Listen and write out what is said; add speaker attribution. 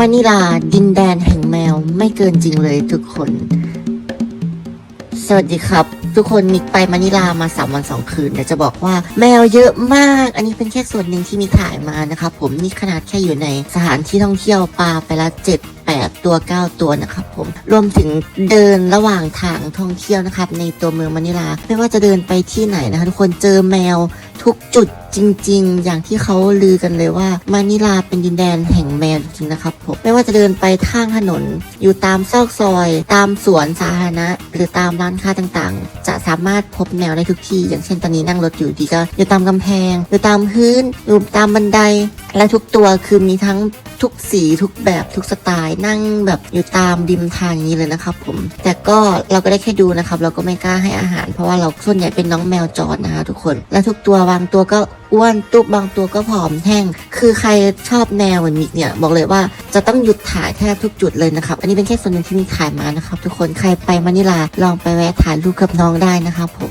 Speaker 1: มะนิลาดินแดนแห่งแมวไม่เกินจริงเลยทุกคน สวัสดีครับ ทุกคนมิกไปมะนิลามาสามวันสองคืนเดี๋ยวจะบอกว่าแมวเยอะมาก อันนี้เป็นแค่ส่วนหนึ่งที่มีถ่ายมานะครับผมนี่ขนาดแค่อยู่ในสถานที่ท่องเที่ยวปลาไปละเจ็ดแปดตัวเก้าตัวนะครับผม รวมถึงเดินระหว่างทางท่องเที่ยวนะครับ ในตัวเมืองมะนิลา ไม่ว่าจะเดินไปที่ไหนนะคะทุกคนเจอแมว ทุกจุดจริง ๆ อย่างที่เขาลือกันเลยว่ามานิลาเป็นดินแดนแห่งแมวจริงๆนะครับผมไม่ว่าจะเดินไปข้างถนน อยู่ตามซอกซอย ตามสวนสาธารณะ หรือตามร้านค้าต่างๆ จะสามารถพบแมวได้ทุกที่ อย่างเช่นตอนนี้นั่งรถอยู่ดีก็อยู่ตามกำแพง อยู่ตามพื้นอยู่ตามบันไดและทุกตัวคือมีทั้ง ทุกสีทุกแบบทุกสไตล์นั่งแบบอยู่ตามริมทางอย่างนี้เลยนะครับผม แต่ก็เราก็ได้แค่ดูนะครับ เราก็ไม่กล้าให้อาหาร เพราะว่าเราส่วนใหญ่เป็นน้องแมวจรนะคะทุกคน และทุกตัวบางตัวก็อ้วนตุบบางตัวก็ผอมแห้ง คือใครชอบแนวเหมือนมิกเนี่ย บอกเลยว่าจะต้องหยุดถ่ายแทบทุกจุดเลยนะครับ อันนี้เป็นแค่ส่วนหนึ่งที่มีถ่ายมานะครับ ทุกคนใครไปมะนิลาลองไปแวะถ่ายรูปกับน้องได้นะครับผม